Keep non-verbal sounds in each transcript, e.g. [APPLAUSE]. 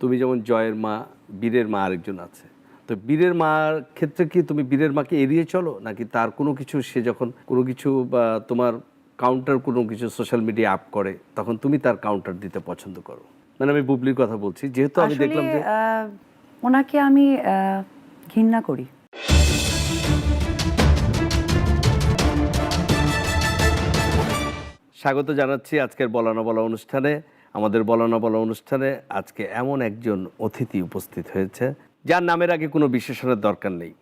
তুমি যেমন জয়ের মা বীরের মা আরেকজন আছে। তো বীরের মার ক্ষেত্রে কি তুমি বীরের মাকে এড়িয়ে চলো? নাকি তার কোনো কিছু সে যখন কোনো কিছু বা তোমার কাউন্টার কোনো কিছু সোশ্যাল মিডিয়া আপ করে তখন তুমি তার কাউন্টার দিতে পছন্দ করো? মানে আমি বুবলির কথা বলছি যেহেতু আমি দেখলাম যে ওনাকে আমি ঘৃণা করি। স্বাগত জানাচ্ছি আজকের বলানো বলা অনুষ্ঠানে। আমাদের বলানো বলা অনুষ্ঠানে আজকে এমন একজন অতিথি উপস্থিত হয়েছে যার নামের আগে কোনো বিশেষণের দরকার নেই।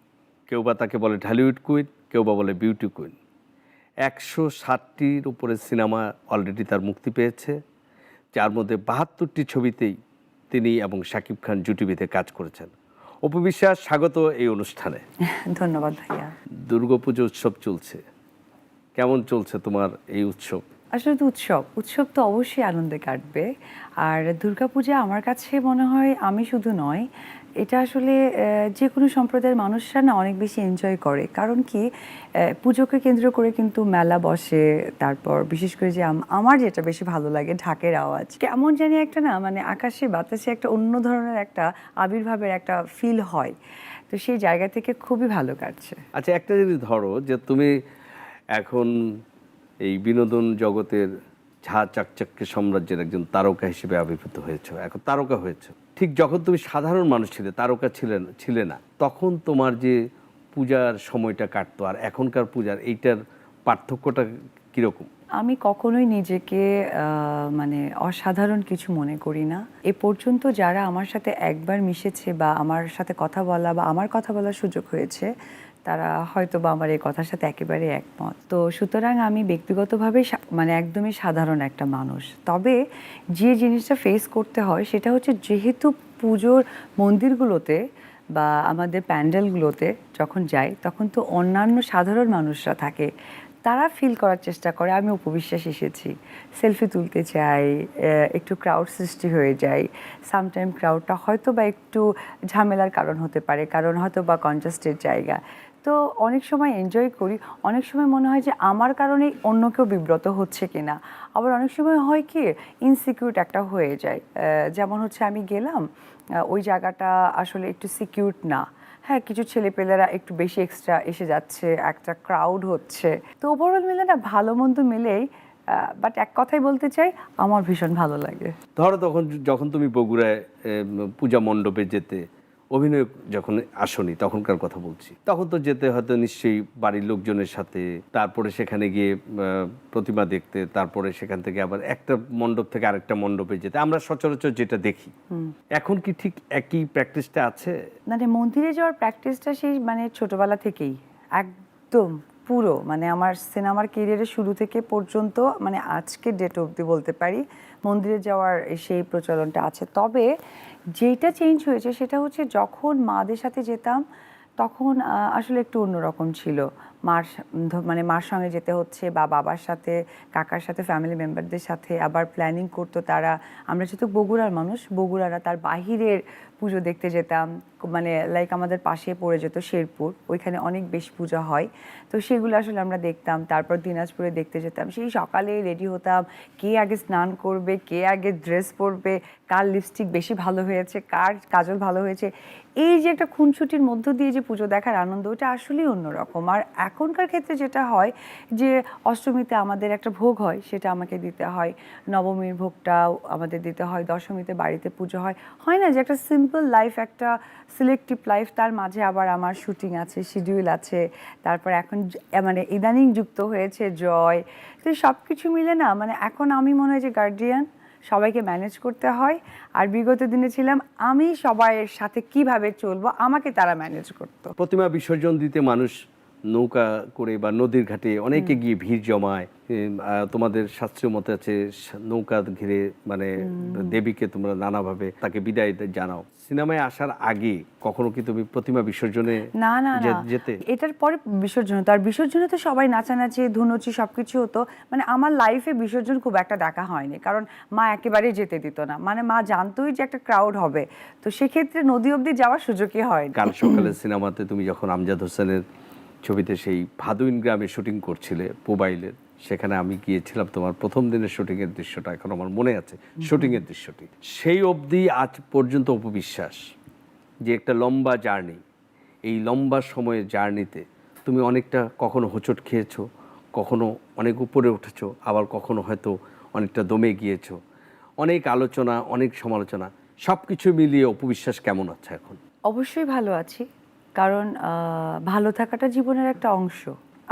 কেউ বা তাকে বলে ঢালিউড কুইন কেউ বা বলে বিউটি কুইন একশো ষাটটির উপরে সিনেমা অলরেডি তার মুক্তি পেয়েছে যার মধ্যে বাহাত্তরটি ছবিতেই তিনি এবং শাকিব খান জুটিভিতে কাজ করেছেন। অপু বিশ্বাস স্বাগত এই অনুষ্ঠানে। [LAUGHS] ধন্যবাদ ভাইয়া। দুর্গাপুজো উৎসব চলছে। কেমন চলছে তোমার এই উৎসব? আসলে তো উৎসব উৎসব তো অবশ্যই আনন্দে কাটবে। আর দুর্গাপূজা আমার কাছে মনে হয় আমি শুধু নয়, এটা আসলে যে কোনো সম্প্রদায়ের মানুষরা না অনেক বেশি এনজয় করে। কারণ কি পুজোকে কেন্দ্র করে কিন্তু মেলা বসে, তারপর বিশেষ করে যে আম- আমার যেটা বেশি ভালো লাগে, ঢাকের আওয়াজ। কেমন জানি একটা না মানে আকাশে, বাতাসে একটা অন্য ধরনের একটা আবির্ভাবের একটা ফিল হয়। তো সেই জায়গা থেকে খুবই ভালো কাটছে। আচ্ছা একটা যদি ধরো যে তুমি এখন এই বিনোদন জগতের ঝা চাকচাক্য সাম্রাজ্যের একজন তারকা হিসেবে আবির্ভূত হয়েছে, এখন তারকা হয়েছে। ঠিক যখন তুমি সাধারণ মানুষ ছিলে, তারকা ছিলেন, ছিলে না, তখন তোমার যে পূজার সময়টা কাটতো, আর এখনকার পূজার এইটার পার্থক্যটা কীরকম? আমি কখনোই নিজেকে মানে অসাধারণ কিছু মনে করি না। এ পর্যন্ত যারা আমার সাথে একবার মিশেছে বা আমার সাথে কথা বলা বা আমার কথা বলার সুযোগ হয়েছে তারা হয়তো বা আমার এই কথার সাথে একেবারে একমত। তো সুতরাং আমি ব্যক্তিগতভাবে মানে একদমই সাধারণ একটা মানুষ। তবে যে জিনিসটা ফেস করতে হয় সেটা হচ্ছে যেহেতু পুজোর মন্দিরগুলোতে বা আমাদের প্যান্ডেলগুলোতে যখন যাই, তখন তো অন্যান্য সাধারণ মানুষরা থাকে। তারা ফিল করার চেষ্টা করে, আমি উপবিশ্বাস এসেছি। সেলফি তুলতে চাই একটু ক্রাউড সৃষ্টি হয়ে যায়। সামটাইম ক্রাউডটা হয়তো বা একটু ঝামেলার কারণ হতে পারে, কারণ হয়তো বা কনজাস্টের জায়গা। তো অনেক সময় এনজয় করি। অনেক সময় মনে হয় যে আমার কারণেই অন্য কেউ বিব্রত হচ্ছে কিনা। আবার অনেক সময় হয় কি ইনসিকিউর একটা হয়ে যায়। যেমন হচ্ছে আমি গেলাম ওই জায়গাটা আসলে একটু সিকিউর না। হ্যাঁ কিছু ছেলেপেলেরা একটু বেশি এক্সট্রা এসে যাচ্ছে, একটা ক্রাউড হচ্ছে। তো ওভারঅল মিলে না ভালো মন্দ মিলেই বাট এক কথাই বলতে চাই, আমার ভীষণ ভালো লাগে। ধরো তখন যখন তুমি বগুড়ায় পূজা মণ্ডপে যেতে অভিনয় যখন আসনি তখনকার কথা বলছি। তখন তো যেতে হয়তো নিশ্চয়ই বাড়ির লোকজনের সাথে তারপরে সেখানে গিয়ে প্রতিমা দেখতে তারপরে সেখান থেকে আবার একটা মণ্ডপ থেকে আরেকটা মণ্ডপে যেতে। আমরা সচরাচর যেটা দেখি। এখন কি ঠিক একই প্র্যাকটিসটা আছে? মানে মন্দিরে যাওয়ার প্র্যাকটিসটা সেই মানে ছোটবেলা থেকেই। একদম। পুরো মানে আমার সিনেমার কেরিয়ারের শুরু থেকে পর্যন্ত মানে আজকে ডেট অবধি বলতে পারি, মন্দিরে যাওয়ার সেই প্রচলনটা আছে। তবে যেটা চেঞ্জ হয়েছে সেটা হচ্ছে যখন মাদের সাথে যেতাম, তখন আসলে একটু অন্যরকম ছিল। মার মানে মার সঙ্গে যেতে হচ্ছে বা বাবার সাথে, কাকার সাথে ফ্যামিলি মেম্বারদের সাথে আবার প্ল্যানিং করতো তারা। আমরা যেহেতু বগুড়ার মানুষ, বগুড়ারা তার বাহিরের পুজো দেখতে যেতাম মানে লাইক আমাদের পাশে পড়ে যেত শেরপুর, ওইখানে অনেক বেশি পূজা হয়। তো সেগুলো আসলে আমরা দেখতাম, তারপর দিনাজপুরে দেখতে যেতাম। সেই সকালে রেডি হতাম, কে আগে স্নান করবে, কে আগে ড্রেস পরবে, কার লিপস্টিক বেশি ভালো হয়েছে, কার কাজল ভালো হয়েছে। এই যে একটা খুনছুটির মধ্য দিয়ে যে পুজো দেখার আনন্দ, ওটা আসলেই অন্যরকম। আর এখনকার ক্ষেত্রে যেটা হয় যে অষ্টমীতে আমাদের একটা ভোগ হয়, সেটা আমাকে দিতে হয়। নবমীর ভোগটাও আমাদের দিতে হয়, দশমীতে বাড়িতে পুজো হয়। হয় না যে একটা সিম্পল লাইফ একটা সিলেক্টিভ লাইফ তার মাঝে আবার আমার শুটিং আছে শিডিউল আছে, তারপর এখন মানে ইদানিং যুক্ত হয়েছে জয়, তো সব কিছু মিলে না মানে এখন আমি মনে হয় যে গার্ডিয়ান সবাইকে ম্যানেজ করতে হয়, আর বিগত দিনে ছিলাম আমি সবাইয়ের সাথে কীভাবে চলবো, আমাকে তারা ম্যানেজ করতো। প্রতিমা বিসর্জন দিতে মানুষ নৌকা করে বা নদীর ঘাটে অনেকে গিয়ে ভিড় জমায়। তোমাদের শাস্ত্রীয় মতে আছে নৌকা ঘিরে মানে দেবীকে তোমরা নানাভাবে তাকে বিদায় জানাও। সিনেমায় আসার আগে কখনো কি তুমি প্রতিমা বিসর্জনে না না যেতে? এটার পরে বিসর্জন হতো আর বিসর্জনে তো সবাই নাচানাচি ধুনুচি সবকিছু হতো। মানে আমার লাইফে বিসর্জন খুব একটা দেখা হয়নি। কারণ মা একেবারেই যেতে দিত না। মানে মা জানতোই যে একটা ক্রাউড হবে। তো সেক্ষেত্রে নদী অবধি যাওয়ার সুযোগই হয় কাল সকালে সিনেমাতে তুমি যখন আমজাদ হোসেনের ছবিতে সেই ভাদুইন গ্রামে শুটিং করছিলে মোবাইলের সেখানে আমি গিয়েছিলাম তোমার প্রথম দিনের শুটিংয়ের দৃশ্যটা এখন আমার মনে আছে শুটিংয়ের দৃশ্যটি। সেই অবধি আজ পর্যন্ত অপবিশ্বাস যে একটা লম্বা জার্নি এই লম্বা সময়ের জার্নিতে তুমি অনেকটা কখনো হোঁচট খেয়েছো কখনো অনেক উপরে উঠেছো আবার কখনো হয়তো অনেকটা দমে গিয়েছো। অনেক আলোচনা অনেক সমালোচনা সব কিছু মিলিয়ে অপবিশ্বাস কেমন আছে এখন? অবশ্যই ভালো আছি। কারণ ভালো থাকাটা জীবনের একটা অংশ।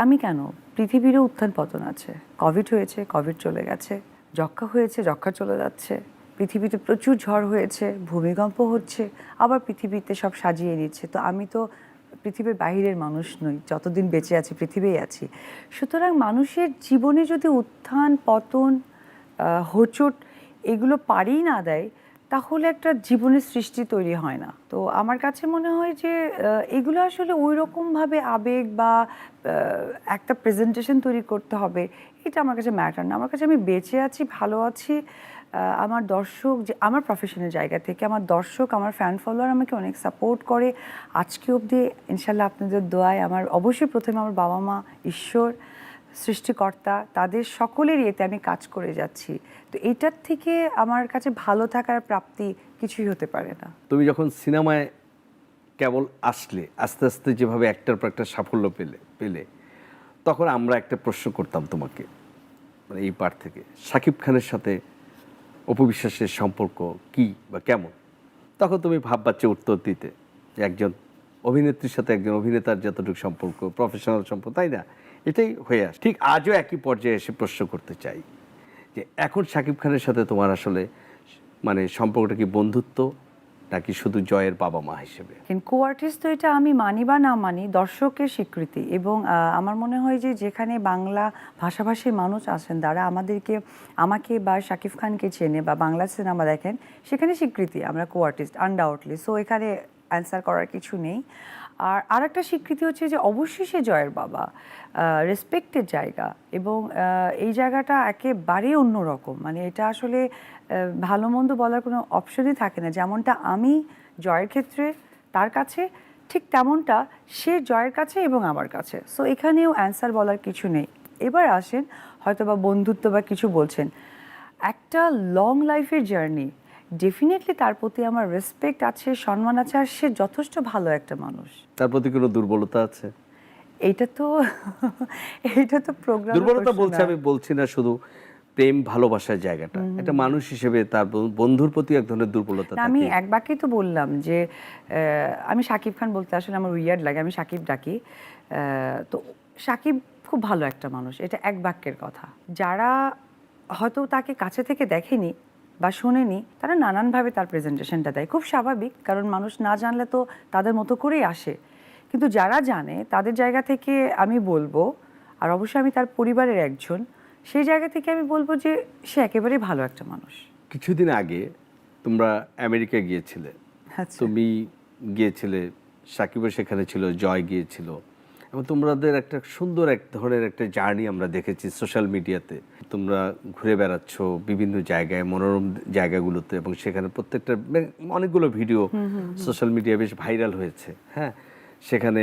আমি কেন? পৃথিবীরও উত্থান পতন আছে। কোভিড হয়েছে কোভিড চলে গেছে। যক্ষা হয়েছে যক্ষা চলে যাচ্ছে। পৃথিবীতে প্রচুর ঝড় হয়েছে, ভূমিকম্প হচ্ছে, আবার পৃথিবীতে সব সাজিয়ে নিচ্ছে। তো আমি তো পৃথিবীর বাইরের মানুষ নই, যতদিন বেঁচে আছি, পৃথিবীই আছি। সুতরাং মানুষের জীবনে যদি উত্থান, পতন হোঁচট এগুলো পারেই না দেয় তাহলে একটা জীবনের সৃষ্টি তৈরি হয় না। তো আমার কাছে মনে হয় যে এগুলো আসলে ওই রকমভাবে আবেগ বা একটা প্রেজেন্টেশন তৈরি করতে হবে, এটা আমার কাছে ম্যাটার না। আমার কাছে আমি বেঁচে আছি, ভালো আছি আমার দর্শক যে, আমার প্রফেশনের জায়গা থেকে আমার দর্শক, আমার ফ্যান ফলোয়ার আমাকে অনেক সাপোর্ট করে। আজকে অবধি ইনশাল্লাহ আপনাদের দোয়ায় আমার, অবশ্যই প্রথমে আমার বাবা মা ঈশ্বর সৃষ্টিকর্তা, তাদের সকলের ইয়েতে আমি কাজ করে যাচ্ছি। তো এটার থেকে আমার কাছে ভালো থাকার প্রাপ্তি কিছুই হতে পারে না। তুমি যখন সিনেমায় কেবল আসলে, আস্তে আস্তে যেভাবে একটার পর একটা সাফল্য পেলে পেলে, তখন আমরা একটা প্রশ্ন করতাম তোমাকে মানে এই পার থেকে। শাকিব খানের সাথে অপবিশ্বাসের সম্পর্ক কি বা কেমন? তখন তুমি ভাব বাচ্চা উত্তর দিতে যে একজন অভিনেত্রীর সাথে একজন অভিনেতার যতটুকু সম্পর্ক প্রফেশনাল সম্পর্ক, তাই না? এটাই হয়ে আসে। ঠিক আজও একই পর্যায়ে এসে প্রশ্ন করতে চাই যে, এখন শাকিব খানের সাথে তোমার আসলে মানে সম্পর্কটা কি বন্ধুত্ব নাকি শুধু জয়ের বাবা মা হিসেবে? কো আর্টিস্ট তো এটা আমি মানি বা না মানি দর্শকের স্বীকৃতি এবং আমার মনে হয় যে যেখানে বাংলা ভাষাভাষীর মানুষ আছেন, তারা আমাদেরকে, আমাকে বা শাকিব খানকে চেনে বা বাংলা সিনেমা দেখেন, সেখানে স্বীকৃতি আমরা কো আর্টিস্ট আনডাউটলি সো এখানে অ্যান্সার করার কিছু নেই। আর আর একটা স্বীকৃতি হচ্ছে যে অবশ্যই সে জয়ের বাবা রেসপেক্টের জায়গা এবং এই জায়গাটা একেবারে অন্যরকম। মানে এটা আসলে ভালো মন্দ বলার কোনো অপশনই থাকে না। যেমনটা আমি জয়ের ক্ষেত্রে তার কাছে, ঠিক তেমনটা সে জয়ের কাছে এবং আমার কাছে। সো এখানেও অ্যান্সার বলার কিছু নেই। এবার আসেন হয়তো বা বন্ধুত্ব বা কিছু বলছেন। একটা লং লাইফের জার্নি ডেফিনেটলি তার প্রতি আমার রেসপেক্ট আছে সম্মান আছে আর সে যথেষ্ট ভালো একটা মানুষ। তার প্রতি কোনো দুর্বলতা আছে? এইটা তো এইটা তো প্রোগ্রাম দুর্বলতা বলছে আমি বলছি না শুধু প্রেম ভালোবাসার জায়গাটা। একটা মানুষ হিসেবে তার বন্ধুর প্রতি এক ধরনের দুর্বলতা আমি এক বাক্যেই তো বললাম যে আমি সাকিব খান বলতে আসলে আমার উইয়ার্ড লাগে আমি সাকিব ডাকি। আহ, তো সাকিব খুব ভালো একটা মানুষ এটা এক বাক্যের কথা। যারা হয়তো তাকে কাছে থেকে দেখেনি বা শোনেনি তারা নানানভাবে তার প্রেজেন্টেশনটা দেয়। খুব স্বাভাবিক কারণ মানুষ না জানলে তো তাদের মতো করেই আসে। কিন্তু যারা জানে তাদের জায়গা থেকে আমি বলব আর অবশ্যই আমি তার পরিবারের একজন সেই জায়গা থেকে আমি বলব যে সে একেবারেই ভালো একটা মানুষ। কিছুদিন আগে তোমরা আমেরিকা গিয়েছিলে। আচ্ছা। তুমি গিয়েছিলে সাকিবও সেখানে ছিল জয় গিয়েছিল। এবং তোমাদের একটা সুন্দর এক ধরনের একটা জার্নি আমরা দেখেছি সোশ্যাল মিডিয়াতে। তোমরা ঘুরে বেড়াচ্ছ বিভিন্ন জায়গায় মনোরম জায়গাগুলোতে এবং সেখানে প্রত্যেকটা অনেকগুলো ভিডিও সোশ্যাল মিডিয়ায় বেশ ভাইরাল হয়েছে হ্যাঁ? সেখানে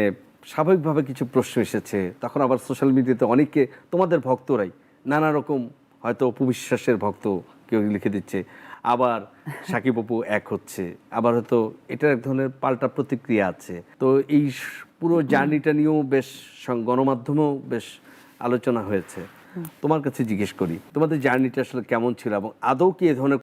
স্বাভাবিকভাবে কিছু প্রশ্ন এসেছে তখন আবার সোশ্যাল মিডিয়াতে অনেকে তোমাদের ভক্তরাই নানা রকম হয়তো অপবিশ্বাসের ভক্ত কেউ লিখে দিচ্ছে আবার সাকিব অপু এক হচ্ছে আবার হয়তো এটার এক ধরনের পাল্টা প্রতিক্রিয়া আছে। তো এই পুরো জার্নিটা নিয়েও বেশ গণমাধ্যমেও বেশ আলোচনা হয়েছে। তোমার কাছে জিজ্ঞেস করি তোমাদের জার্নিটা আসলে কেমন ছিল এবং আদৌ কি এ ধরনের